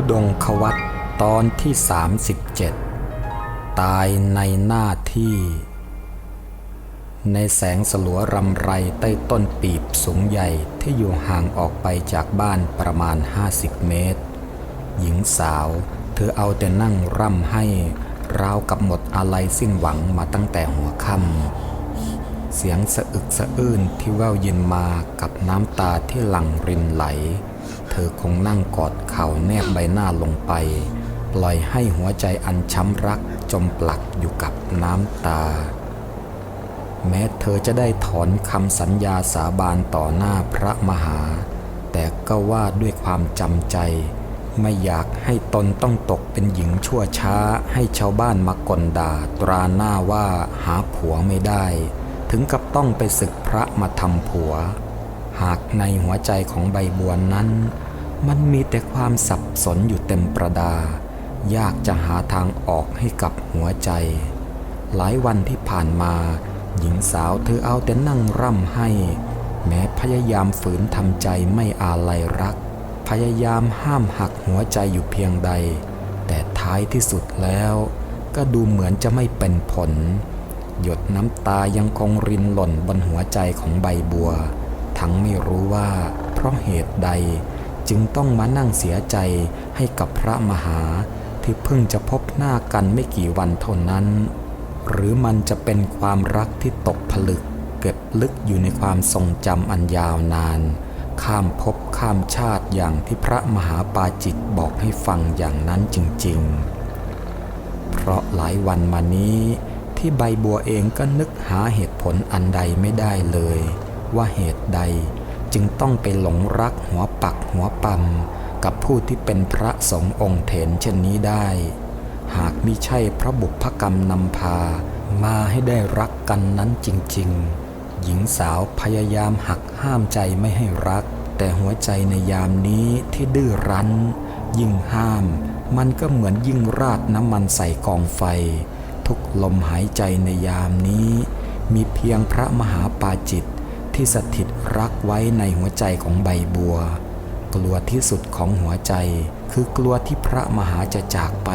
ทุดงควัตตอนที่ 37 ตายในหน้าที่ ในแสงสลัวรำไรใต้ต้นปีบสูงใหญ่ที่อยู่ห่างออกไปจากบ้านประมาณ 50 เมตร หญิงสาวเธอเอาแต่นั่งร่ำให้ราวกับหมดอะไรสิ้นหวังมาตั้งแต่หัวค่ำ เสียงสะอึกสะอื้นที่แววเยินมากับน้ำตาที่หลั่งรินไหล เธอคงนั่งกอดเข่าแนบใบหน้าลงไป ปล่อยให้หัวใจอันช้ำรักจมปลักอยู่กับน้ำตา แม้เธอจะได้ถอนคำสัญญาสาบานต่อหน้าพระมหา แต่ก็ว่าด้วยความจำใจ ไม่อยากให้ตนต้องตกเป็นหญิงชั่วช้าให้ชาวบ้านมากลด่าตราหน้าว่าหาผัวไม่ได้ ถึงกับต้องไปศึกพระมาทำผัว หากในหัวใจของใบบัวนั้น มันมีแต่ความสับสนอยู่เต็มประดา ยากจะหาทางออกให้กับหัวใจ หลายวันที่ผ่านมา หญิงสาวเธอเอาแต่นั่งร่ำให้ แม้พยายามฝืนทำใจไม่อาลัยรัก พยายามห้ามหักหัวใจอยู่เพียงใด แต่ท้ายที่สุดแล้ว ก็ดูเหมือนจะไม่เป็นผล หยดน้ำตายังคงรินหล่นบนหัวใจของใบบัว ทั้งไม่รู้ว่า เพราะเหตุใดจึงต้องมานั่งเสียใจให้กับพระมหา ที่เพิ่งจะพบหน้ากันไม่กี่วันเท่านั้น หรือมันจะเป็นความรักที่ตกผลึก เก็บลึกอยู่ในความทรงจำอันยาวนาน ข้ามภพข้ามชาติอย่างที่พระมหาปาจิตบอกให้ฟังอย่างนั้นจริง ๆ เพราะหลายวันมานี้ ที่ใบบัวเองก็นึกหาเหตุผลอันใดไม่ได้เลย ว่าเหตุใดจึงต้องไปหลงรักหัวปักหัวปั๊มกับผู้ที่เป็นพระสงฆ์องค์เถนเช่นนี้ได้ หากมิใช่พระบุพกรรมนำพา มาให้ได้รักกันนั้นจริง ๆ หญิงสาวพยายามหักห้ามใจไม่ให้รัก แต่หัวใจในยามนี้ที่ดื้อรั้น ยิ่งห้าม มันก็เหมือนยิ่งราดน้ำมันใส่กองไฟ ทุกลมหายใจในยามนี้ มีเพียงพระมหาปาจิตที่สถิตรักไว้ในหัวใจของใบบัว กลัวที่สุดของหัวใจ คือกลัวที่พระมหาจะจากไป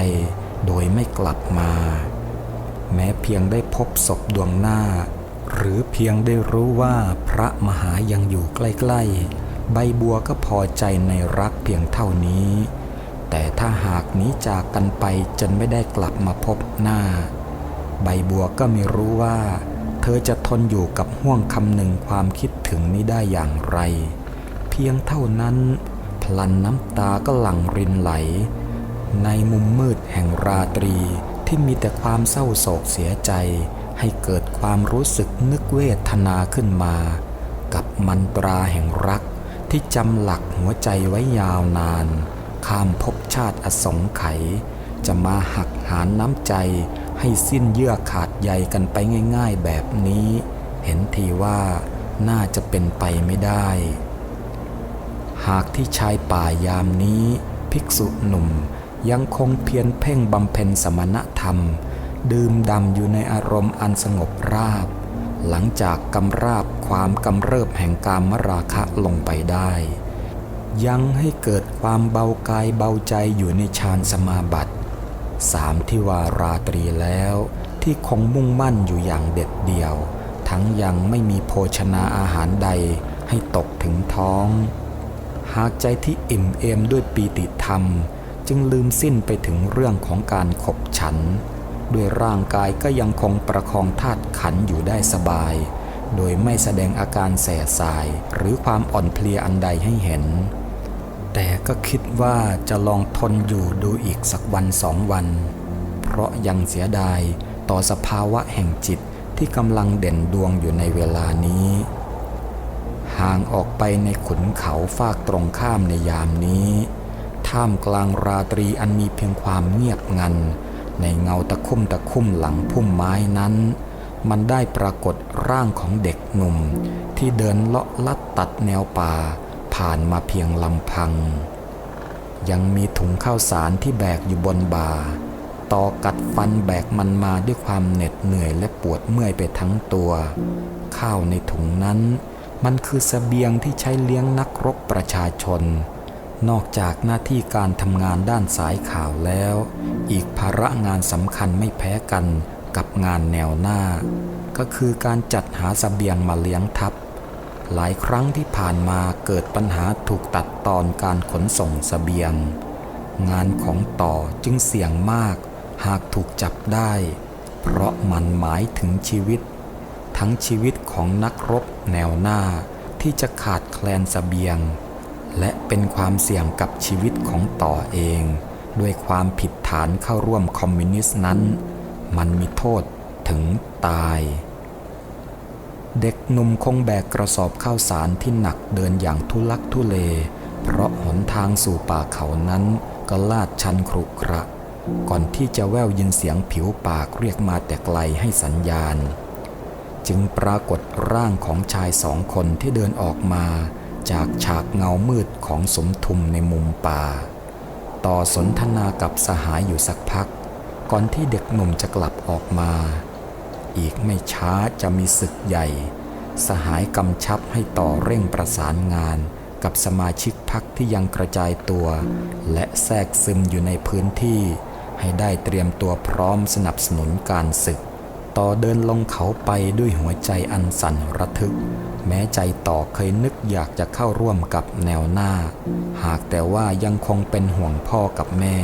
โดยไม่กลับมา แม้เพียงได้พบศพดวงหน้า หรือเพียงได้รู้ว่าพระมหายังอยู่ใกล้ๆ ใบบัวก็พอใจในรักเพียงเท่านี้แต่ถ้าหากหนี้จากกันไปจนไม่ได้กลับมาพบหน้า ใบบัวก็ไม่รู้ว่า เธอจะทนอยู่กับห่วงคำหนึ่งความคิดถึงนี้ได้อย่างไร เพียงเท่านั้นพลันน้ำตาก็หลั่งรินไหล ในมุมมืดแห่งราตรีที่มีแต่ความเศร้าโศกเสียใจ ให้เกิดความรู้สึกนึกเวทนาขึ้นมา กับมันตราแห่งรักที่จำหลักหัวใจไว้ยาวนาน ข้ามภพชาติอสงไขยจะมาหักหานน้ำใจ ให้สิ้นเยื่อขาดใยกันไปง่าย ๆ แบบนี้ เห็นทีว่าน่าจะเป็นไปไม่ได้ หากที่ชายป่ายามนี้ ภิกษุหนุ่มยังคงเพียรเพ่งบำเพ็ญสมณธรรม ดื่มดำอยู่ในอารมณ์อันสงบราบ หลังจากกำราบความกำเริบแห่งกามราคะลงไปได้ ยังให้เกิดความเบากายเบาใจอยู่ในฌานสมาบัติ สามที่วาราตรีแล้วที่คงมุ่งมั่นอยู่อย่างเด็ดเดี่ยว ทั้งยังไม่มีโภชนาอาหารใดให้ตกถึงท้อง หากใจที่อิ่มเอมด้วยปีติธรรม จึงลืมสิ้นไปถึงเรื่องของการขบฉัน ด้วยร่างกายก็ยังคงประคองธาตุขันอยู่ได้สบาย โดยไม่แสดงอาการแสบสายหรือความอ่อนเพลียอันใดให้เห็น แต่ก็คิดว่าจะลองทนอยู่ดูอีกสักวันสองวัน เพราะยังเสียดายต่อสภาวะแห่งจิตที่กำลังเด่นดวงอยู่ในเวลานี้ ห่างออกไปในขุนเขาฟากตรงข้ามในยามนี้ ท่ามกลางราตรีอันมีเพียงความเงียบงัน ในเงาตะคุ่มตะคุ่มหลังพุ่มไม้นั้น มันได้ปรากฏร่างของเด็กหนุ่ม ที่เดินเลาะลัดตัดแนวป่า ผ่านมาเพียงลำพัง ยังมีถุงข้าวสารที่แบกอยู่บนบ่าต่อกัดฟันแบกมันมาด้วยความเหน็ดเหนื่อยและปวดเมื่อยไปทั้งตัว ข้าวในถุงนั้น มันคือสเสบียงที่ใช้เลี้ยงนักรบประชาชน นอกจากหน้าที่การทำงานด้านสายข่าวแล้ว อีกภาระงานสำคัญไม่แพ้กันกับงานแนวหน้า ก็คือการจัดหาสเสบียงมาเลี้ยงทัพ หลายครั้งที่ผ่านมาเกิดปัญหาถูกตัดตอนการขนส่งสเสบียง งานของต่อจึงเสี่ยงมากหากถูกจับได้ เพราะมันหมายถึงชีวิต ทั้งชีวิตของนักรบแนวหน้าที่จะขาดแคลนสเสบียง และเป็นความเสี่ยงกับชีวิตของต่อเอง ด้วยความผิดฐานเข้าร่วมคอมมิวนิสต์นั้น มันมีโทษถึงตาย เด็กหนุ่มคงแบกกระสอบข้าวสารที่หนักเดินอย่างทุลักทุเล เพราะหนทางสู่ป่าเขานั้นก็ลาดชันครุขระ ก่อนที่จะแววยินเสียงผิวปากเรียกมาแต่ไกลให้สัญญาณ จึงปรากฏร่างของชายสองคนที่เดินออกมา จากฉากเงามืดของสมทุมในมุมป่า ต่อสนทนากับสหายอยู่สักพัก ก่อนที่เด็กหนุ่มจะกลับออกมา อีกไม่ช้าจะมีศึกใหญ่ สหายกำชับให้ต่อเร่งประสานงานกับสมาชิกพักที่ยังกระจายตัว และแทรกซึมอยู่ในพื้นที่ ให้ได้เตรียมตัวพร้อมสนับสนุนการศึก ต่อเดินลงเขาไปด้วยหัวใจอันสั่นระทึก แม้ใจต่อเคยนึกอยากจะเข้าร่วมกับแนวหน้า หากแต่ว่ายังคงเป็นห่วงพ่อกับแม่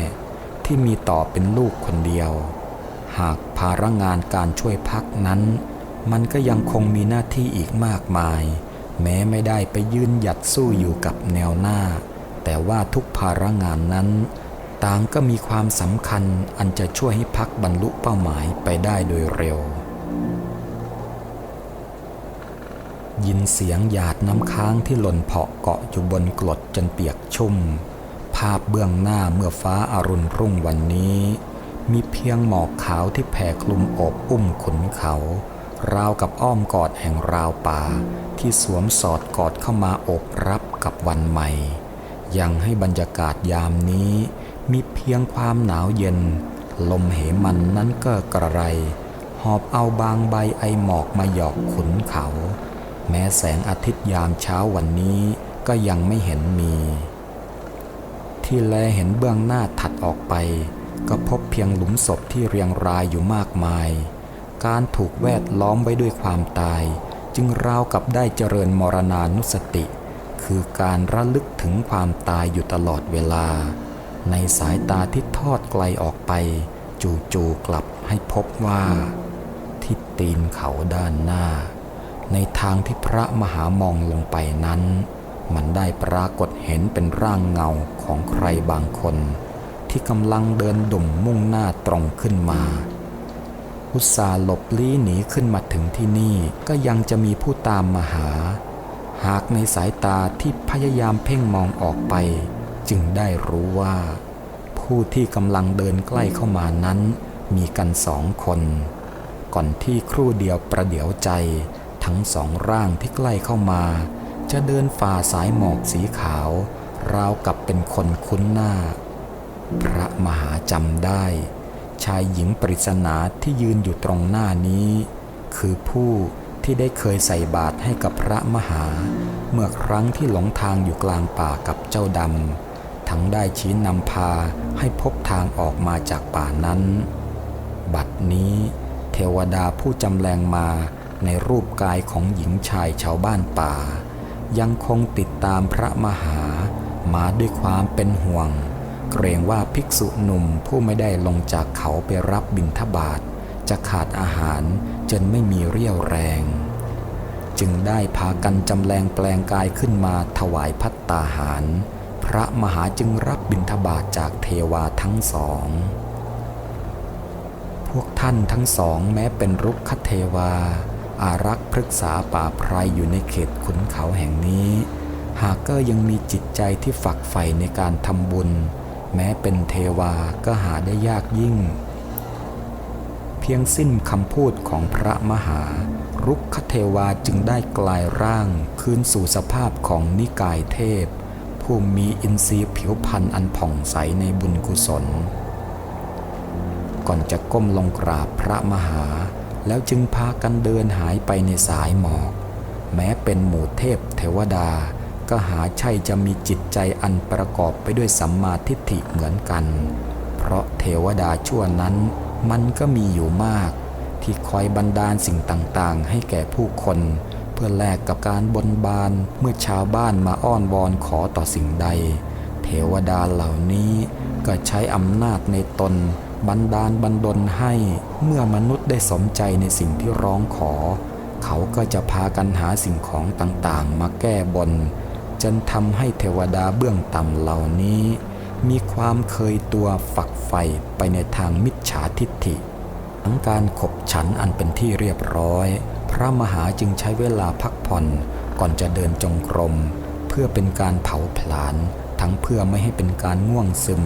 ที่มีต่อเป็นลูกคนเดียว หากภาระงานการช่วยพักนั้น มันก็ยังคงมีหน้าที่อีกมากมาย แม้ไม่ได้ไปยืนหยัดสู้อยู่กับแนวหน้า แต่ว่าทุกภาระงานนั้น ต่างก็มีความสำคัญอันจะช่วยให้พักบรรลุเป้าหมายไปได้โดยเร็ว ยินเสียงหยาดน้ำค้างที่หล่นเพาะเกาะอยู่บนกรดจนเปียกชุ่ม ภาพเบื้องหน้าเมื่อฟ้าอารุณรุ่งวันนี้ มีเพียงหมอกขาวที่แผ่คลุมอบอุ้มขุนเขา ราวกับอ้อมกอดแห่งราวป่า ที่สวมสอดกอดเข้ามาอบรับกับวันใหม่ ยังให้บรรยากาศยามนี้ มีเพียงความหนาวเย็น ลมเหมันนั้นก็กระไร หอบเอาบางใบไอหมอกมาหยอกขุนเขา แม้แสงอาทิตย์ยามเช้าวันนี้ก็ยังไม่เห็นมี ที่แลเห็นเบื้องหน้าถัดออกไป ก็พบเพียงหลุมศพที่เรียงรายอยู่มากมาย การถูกแวดล้อมไว้ด้วยความตาย จึงราวกับได้เจริญมรณานุสติ คือการระลึกถึงความตายอยู่ตลอดเวลา ในสายตาที่ทอดไกลออกไป จู่ๆกลับให้พบว่า ที่ตีนเขาด้านหน้า ในทางที่พระมหามองลงไปนั้น มันได้ปรากฏเห็นเป็นร่างเงาของใครบางคน ที่กำลังเดินดุ่มมุ่งหน้าตรงขึ้นมาอุตสาหลบลี้หนีขึ้นมาถึงที่นี่ก็ยังจะมีผู้ตามมาหา หากในสายตาที่พยายามเพ่งมองออกไป จึงได้รู้ว่า ผู้ที่กำลังเดินใกล้เข้ามานั้น มีกันสองคน ก่อนที่ครู่เดียวประเดี๋ยวใจ ทั้งสองร่างที่ใกล้เข้ามา จะเดินฝ่าสายหมอกสีขาว ราวกับเป็นคนคุ้นหน้า พระมหาจำได้ ชายหญิงปริศนาที่ยืนอยู่ตรงหน้านี้ คือผู้ที่ได้เคยใส่บาตรให้กับพระมหา เมื่อครั้งที่หลงทางอยู่กลางป่ากับเจ้าดำ ทั้งได้ชี้นำพาให้พบทางออกมาจากป่านั้น บัดนี้ เทวดาผู้จำแรงมาในรูปกายของหญิงชายชาวบ้านป่า ยังคงติดตามพระมหามาด้วยความเป็นห่วง เกรงว่าภิกษุหนุ่มผู้ไม่ได้ลงจากเขาไปรับบิณฑบาตจะขาดอาหารจนไม่มีเรี่ยวแรง จึงได้พากันจำแรงแปลงกายขึ้นมาถวายพัตตาหาร พระมหาจึงรับบิณฑบาตจากเทวาทั้งสอง พวกท่านทั้งสองแม้เป็นรุกขเทวา อารักษ์พฤกษาป่าไพรอยู่ในเขตขุนเขาแห่งนี้ หากก็ยังมีจิตใจที่ฝักใฝ่ในการทำบุญ แม้เป็นเทวาก็หาได้ยากยิ่ง เพียงสิ้นคำพูดของพระมหา รุกขเทวาจึงได้กลายร่างคืนสู่สภาพของนิกายเทพ ผู้มีอินทรีย์ผิวพรรณอันผ่องใสในบุญกุศล ก่อนจะก้มลงกราบพระมหา แล้วจึงพากันเดินหายไปในสายหมอก แม้เป็นหมู่เทพเทวดา ก็หาใช่จะมีจิตใจอันประกอบไปด้วยสัมมาทิฏฐิเหมือนกัน เพราะเทวดาชั่วนั้นมันก็มีอยู่มาก ที่คอยบันดาลสิ่งต่างๆ ให้แก่ผู้คน เพื่อแลกกับการบนบานเมื่อชาวบ้านมาอ้อนวอนขอต่อสิ่งใด เทวดาเหล่านี้ก็ใช้อำนาจในตนบันดาลบันดลให้เมื่อมนุษย์ได้สมใจในสิ่งที่ร้องขอ เขาก็จะพากันหาสิ่งของต่างๆ มาแก้บน จนทำให้เทวดาเบื้องต่ำเหล่านี้ มีความเคยตัวฝักใฝ่ไปในทางมิจฉาทิฏฐิ ทั้งการขบฉันอันเป็นที่เรียบร้อย พระมหาจึงใช้เวลาพักผ่อนก่อนจะเดินจงกรม เพื่อเป็นการเผาผลาญทั้งเพื่อไม่ให้เป็นการง่วงซึม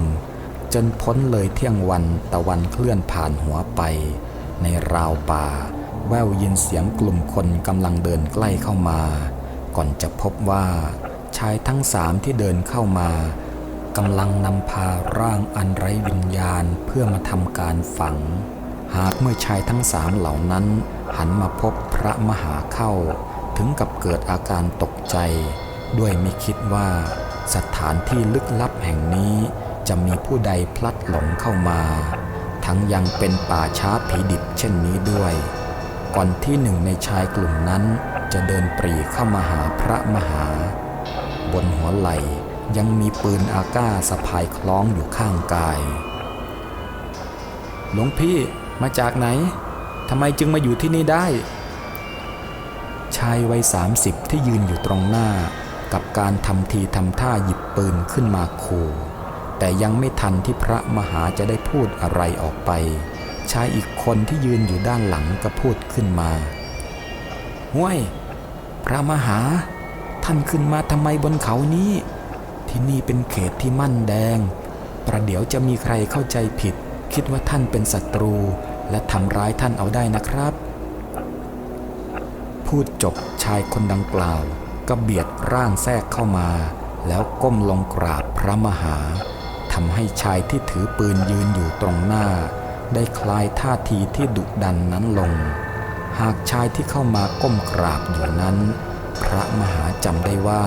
จนพ้นเลยเที่ยงวันตะวันเคลื่อนผ่านหัวไป ในราวป่า แววยินเสียงกลุ่มคนกำลังเดินใกล้เข้ามา ก่อนจะพบว่า ชายทั้งสามที่เดินเข้ามากำลังนำพาร่างอันไร้วิญญาณเพื่อมาทำการฝัง หากเมื่อชายทั้งสามเหล่านั้นหันมาพบพระมหาเข้า ถึงกับเกิดอาการตกใจ ด้วยไม่คิดว่า สถานที่ลึกลับแห่งนี้จะมีผู้ใดพลัดหลงเข้ามา ทั้งยังเป็นป่าช้าผีดิบเช่นนี้ด้วย ก่อนที่หนึ่งในชายกลุ่มนั้นจะเดินปรีเข้ามาหาพระมหา บนหัวไหล่ ยังมีปืนอาก้าสะพายคล้องอยู่ข้างกาย หลวงพี่มาจากไหนทำไมจึงมาอยู่ที่นี่ได้ ชายวัยสามสิบที่ยืนอยู่ตรงหน้า กับการทำทีทำท่าหยิบปืนขึ้นมาขู่แต่ยังไม่ทันที่พระมหาจะได้พูดอะไรออกไป ชายอีกคนที่ยืนอยู่ด้านหลังก็พูดขึ้นมาห้วย พระมหา ท่านขึ้นมาทำไมบนเขานี้ ที่นี่เป็นเขตที่มั่นแดง ประเดี๋ยวจะมีใครเข้าใจผิด คิดว่าท่านเป็นศัตรู และทำร้ายท่านเอาได้นะครับ พูดจบชายคนดังกล่าว ก็เบียดร่างแทรกเข้ามา แล้วก้มลงกราบพระมหาทำให้ชายที่ถือปืนยืนอยู่ตรงหน้า ได้คลายท่าทีที่ดุดันนั้นลง หากชายที่เข้ามาก้มกราบอยู่นั้น พระมหาจำได้ว่า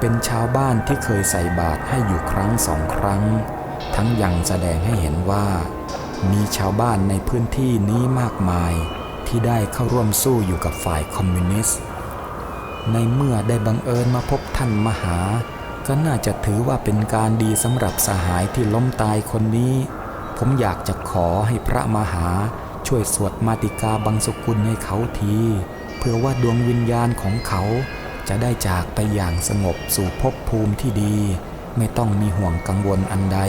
เป็นชาวบ้านที่เคยใส่บาตรให้อยู่ครั้งสองครั้ง ทั้งยังแสดงให้เห็นว่า มีชาวบ้านในพื้นที่นี้มากมาย ที่ได้เข้าร่วมสู้อยู่กับฝ่ายคอมมิวนิสต์ ในเมื่อได้บังเอิญมาพบท่านมหา ก็น่าจะถือว่าเป็นการดีสำหรับสหายที่ล้มตายคนนี้ ผมอยากจะขอให้พระมหาช่วยสวดมาติกาบังสุกุลให้เขาที เพื่อว่าดวงวิญญาณของเขาจะได้จากไปอย่างสงบสู่ภพภูมิที่ดี ไม่ต้องมีห่วงกังวลอันใด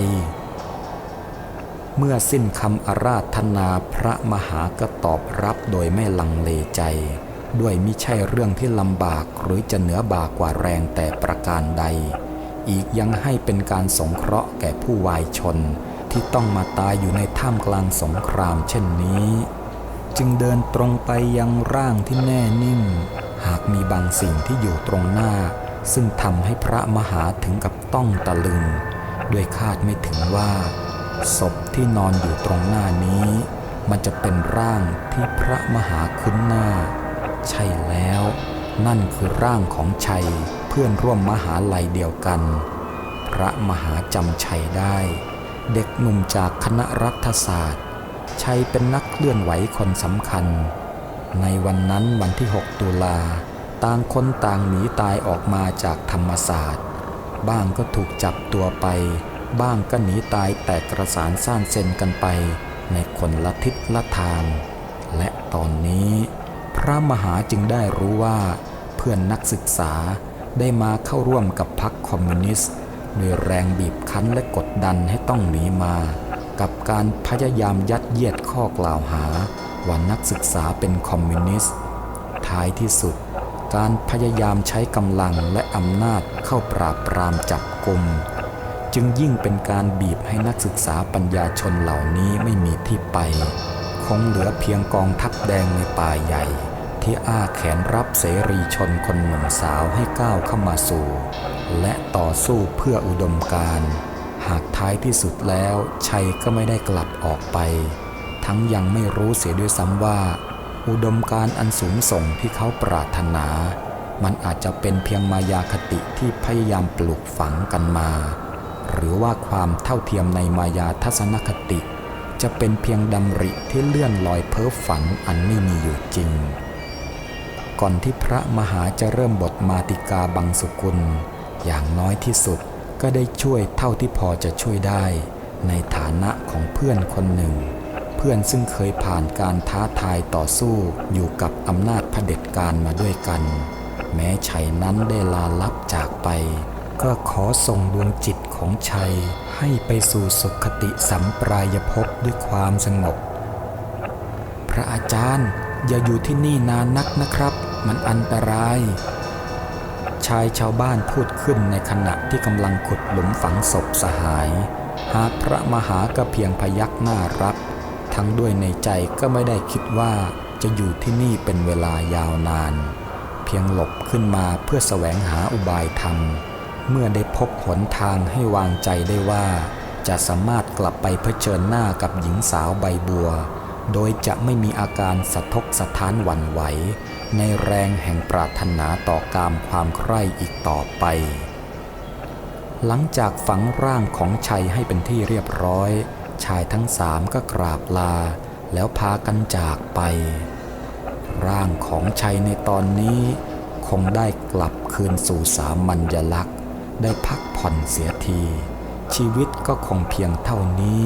เมื่อสิ้นคำอาราธนาพระมหาก็ตอบรับโดยไม่ลังเลใจ ด้วยมิใช่เรื่องที่ลำบากหรือจะเหนือบากกว่าแรงแต่ประการใด อีกยังให้เป็นการสงเคราะห์แก่ผู้วายชนที่ต้องมาตายอยู่ในท่ามกลางสงครามเช่นนี้ จึงเดินตรงไปยังร่างที่แน่นิ่ง หากมีบางสิ่งที่อยู่ตรงหน้า ซึ่งทำให้พระมหาถึงกับต้องตะลึง ด้วยคาดไม่ถึงว่า ศพที่นอนอยู่ตรงหน้านี้ มันจะเป็นร่างที่พระมหาคุ้นหน้า ใช่แล้ว นั่นคือร่างของชัยเพื่อนร่วมมหาลัยเดียวกัน พระมหาจำชัยได้ เด็กหนุ่มจากคณะรัฐศาสตร์ ชัยเป็นนักเคลื่อนไหวคนสำคัญ ในวันนั้นวันที่ 6 ตุลา ต่างคนต่างหนีตายออกมาจากธรรมศาสตร์ บ้างก็ถูกจับตัวไป บ้างก็หนีตายแตกกระสานซ่านเซนกันไป ในคนละทิศละทาง และตอนนี้ พระมหาจึงได้รู้ว่า เพื่อนนักศึกษาได้มาเข้าร่วมกับพรรคคอมมิวนิสต์ด้วยแรงบีบคั้นและกดดันให้ต้องหนีมา กับการพยายามยัดเยียดข้อกล่าวหาว่านักศึกษาเป็นคอมมิวนิสต์ ท้ายที่สุด การพยายามใช้กำลังและอำนาจเข้าปราบปรามจับกลุ่มจึงยิ่งเป็นการบีบให้นักศึกษาปัญญาชนเหล่านี้ไม่มีที่ไป คงเหลือเพียงกองทัพแดงในป่าใหญ่ ที่อ้าแขนรับเสรีชนคนหนุ่มสาวให้ก้าวเข้ามาสู่ และต่อสู้เพื่ออุดมการณ์ากท้ายที่สุดแล้วชัยก็ไม่ได้กลับออกไป ทั้งยังไม่รู้เสียด้วยซ้ำว่า อุดมการณ์อันสูงส่งที่เขาปรารถนา มันอาจจะเป็นเพียงมายาคติที่พยายามปลูกฝังกันมา หรือว่าความเท่าเทียมในมายาทัศนคติ จะเป็นเพียงดำริที่เลื่อนลอยเพ้อฝันอันไม่มีอยู่จริง ก่อนที่พระมหาจะเริ่มบทมาติกาบังสุกุล อย่างน้อยที่สุด ก็ได้ช่วยเท่าที่พอจะช่วยได้ ในฐานะของเพื่อนคนหนึ่ง เพื่อนซึ่งเคยผ่านการท้าทายต่อสู้อยู่กับอำนาจเผด็จการมาด้วยกัน แม้ชัยนั้นได้ลาลับจากไป ก็ขอส่งดวงจิตของชัย ให้ไปสู่สุขติสัมปรายภพด้วยความสงบ พระอาจารย์อย่าอยู่ที่นี่นานนักนะครับ มันอันตราย ชายชาวบ้านพูดขึ้นในขณะที่กำลังขุดหลุมฝังศพสหาย หากพระมหาก็เพียงพยักหน้ารับ ทั้งด้วยในใจก็ไม่ได้คิดว่าจะอยู่ที่นี่เป็นเวลายาวนาน เพียงหลบขึ้นมาเพื่อแสวงหาอุบายธรรม เมื่อได้พบหนทางให้วางใจได้ว่า จะสามารถกลับไปเผชิญหน้ากับหญิงสาวใบบัว โดยจะไม่มีอาการสะทกสะท้านหวั่นไหว ในแรงแห่งปรารถนาต่อกามความใคร่อีกต่อไป หลังจากฝังร่างของชัยให้เป็นที่เรียบร้อย ชายทั้งสามก็กราบลา แล้วพากันจากไป ร่างของชัยในตอนนี้คงได้กลับคืนสู่สามัญลักษณ์ ได้พักผ่อนเสียที ชีวิตก็คงเพียงเท่านี้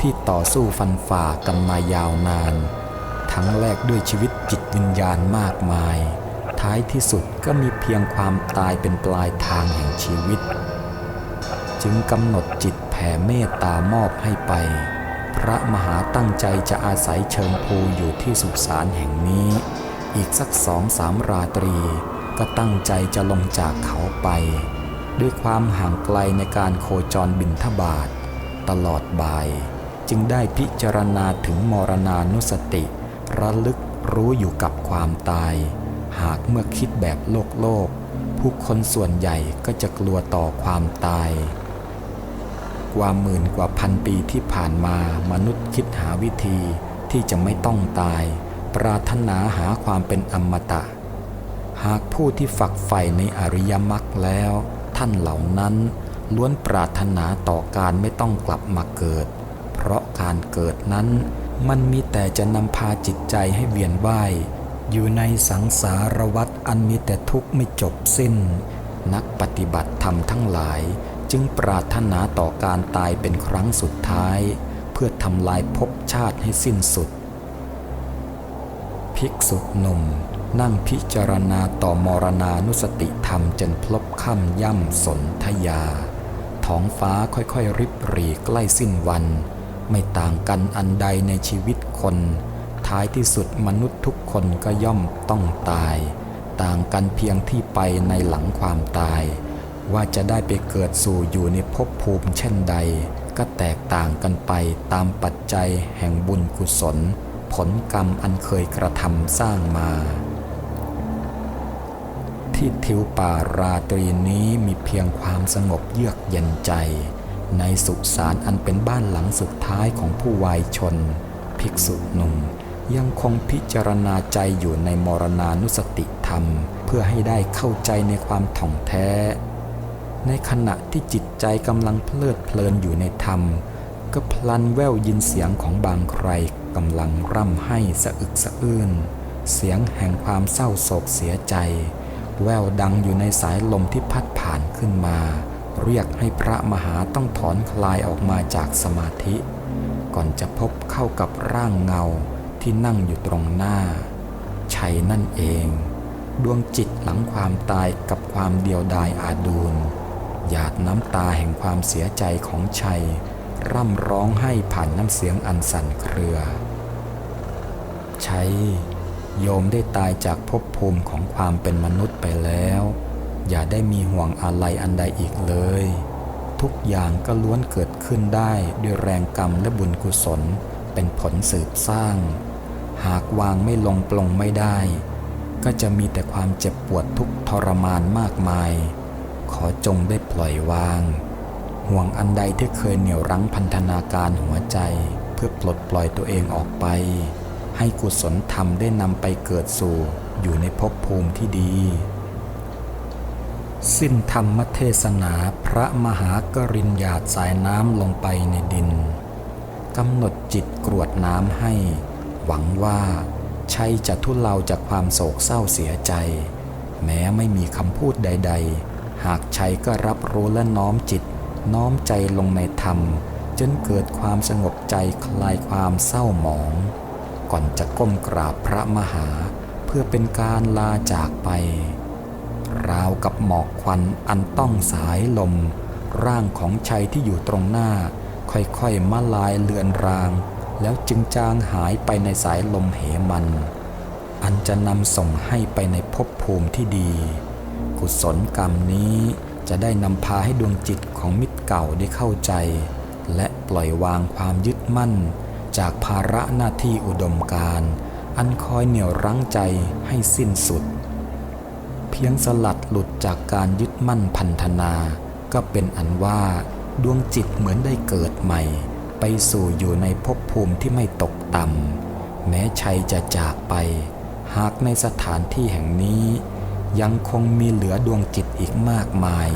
ที่ต่อสู้ฟันฝ่ากันมายาวนาน ทั้งแลกด้วยชีวิตจิตวิญญาณมากมาย ท้ายที่สุดก็มีเพียงความตายเป็นปลายทางแห่งชีวิต จึงกำหนดจิตแผ่เมตตามอบให้ไป พระมหาตั้งใจจะอาศัยเชิงภูอยู่ที่สุสานแห่งนี้ อีกสักสองสามราตรี ก็ตั้งใจจะลงจากเขาไป ด้วยความห่างไกลในการโคจรบินทบาท ตลอดบ่ายจึงได้พิจารณาถึงมรณานุสติ ระลึกรู้อยู่กับความตาย หากเมื่อคิดแบบโลกโลก ผู้คนส่วนใหญ่ก็จะกลัวต่อความตาย กว่าหมื่นกว่าพันปีที่ผ่านมามนุษย์คิดหาวิธีที่จะไม่ต้องตาย ปรารถนาหาความเป็นอมตะ หากผู้ที่ฝักใฝ่ในอริยมรรคแล้ว ท่านเหล่านั้นล้วนปรารถนาต่อการไม่ต้องกลับมาเกิด เพราะการเกิดนั้น มันมีแต่จะนำพาจิตใจให้เวียนว่ายอยู่ในสังสารวัฏอันมีแต่ทุกข์ไม่จบสิ้น นักปฏิบัติธรรมทั้งหลายจึงปรารถนาต่อการตายเป็นครั้งสุดท้าย เพื่อทำลายภพชาติให้สิ้นสุด ภิกษุหนุ่มนั่งพิจารณาต่อมรณานุสติธรรมจนพลบค่ำย่ำสนทยา ท้องฟ้าค่อยๆ ริบหรี่ใกล้สิ้นวัน ไม่ต่างกันอันใดในชีวิตคน ท้ายที่สุดมนุษย์ทุกคนก็ย่อมต้องตาย ต่างกันเพียงที่ไปในหลังความตาย ว่าจะได้ไปเกิดสู่อยู่ในภพภูมิเช่นใด ก็แตกต่างกันไปตามปัจจัยแห่งบุญกุศล ผลกรรมอันเคยกระทำสร้างมาที่ทิวป่าราตรีนี้มีเพียงความสงบเยือกเย็นใจ ในสุสานอันเป็นบ้านหลังสุดท้ายของผู้วายชน ภิกษุหนุ่มยังคงพิจารณาใจอยู่ในมรณานุสติธรรม เพื่อให้ได้เข้าใจในความถ่องแท้ ในขณะที่จิตใจกำลังเพลิดเพลินอยู่ในธรรม ก็พลันแววยินเสียงของบางใครกำลังร่ำไห้สะอึกสะอื้นเสียงแห่งความเศร้าโศกเสียใจ แววดังอยู่ในสายลมที่พัดผ่านขึ้นมา เรียกให้พระมหาต้องถอนคลายออกมาจากสมาธิ ก่อนจะพบเข้ากับร่างเงาที่นั่งอยู่ตรงหน้า ชัยนั่นเอง ดวงจิตหลังความตายกับความเดียวดายอาดูลหยาดน้ำตาแห่งความเสียใจของชัย ร่ำร้องให้ผ่านน้ำเสียงอันสั่นเครือ ชัย โยมได้ตายจากภพภูมิของความเป็นมนุษย์ไปแล้ว อย่าได้มีห่วงอะไรอันใดอีกเลย ทุกอย่างก็ล้วนเกิดขึ้นได้ด้วยแรงกรรมและบุญกุศลเป็นผลสืบสร้าง หากวางไม่ลงปลงไม่ได้ ก็จะมีแต่ความเจ็บปวดทุกทรมานมากมาย ขอจงได้ปล่อยวาง ห่วงอันใดที่เคยเหนี่ยวรั้งพันธนาการหัวใจ เพื่อปลดปล่อยตัวเองออกไป ให้กุศลธรรมได้นำไปเกิดสู่อยู่ในภพภูมิที่ดี สิ้นธรรมเทศนาพระมหากริญญาสายน้ำลงไปในดินกำหนดจิตกรวดน้ำให้ หวังว่าชัยจะทุเลาจากความโศกเศร้าเสียใจ แม้ไม่มีคำพูดใด ๆ หากชัยก็รับรู้และน้อมจิต น้อมใจลงในธรรม จนเกิดความสงบใจคลายความเศร้าหมอง ก่อนจะก้มกราบพระมหา เพื่อเป็นการลาจากไป ราวกับหมอกควันอันต้องสายลม ร่างของชัยที่อยู่ตรงหน้า ค่อยๆมาลายเลือนราง แล้วจึงจางหายไปในสายลมเหมัน อันจะนำส่งให้ไปในภพภูมิที่ดี กุศลกรรมนี้จะได้นำพาให้ดวงจิตของมิตรเก่าได้เข้าใจ และปล่อยวางความยึดมั่น จากภาระหน้าที่อุดมการ อันคอยเหนี่ยวรั้งใจให้สิ้นสุด พียงสลัดหลุดจากการยึดมั่นพันธนา ก็เป็นอันว่า ดวงจิตเหมือนได้เกิดใหม่ ไปสู่อยู่ในภพภูมิที่ไม่ตกต่ำแม้ชัยจะจากไป หากในสถานที่แห่งนี้ ยังคงมีเหลือดวงจิตอีกมากมาย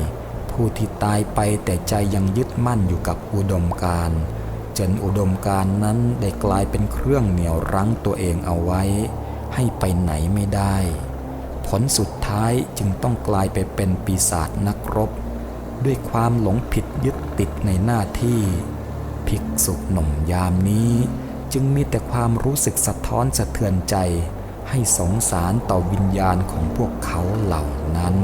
ผู้ที่ตายไปแต่ใจยังยึดมั่นอยู่กับอุดมการจนอุดมการนั้นได้กลายเป็นเครื่องเหนี่ยวรั้งตัวเองเอาไว้ ให้ไปไหนไม่ได้ ผลสุดท้ายจึงต้องกลายไปเป็นปีศาจนักรบ ด้วยความหลงผิดยึดติดในหน้าที่ ภิกษุหนุ่มยามนี้ จึงมีแต่ความรู้สึกสะท้อนสะเทือนใจ ให้สงสารต่อวิญญาณของพวกเขาเหล่านั้น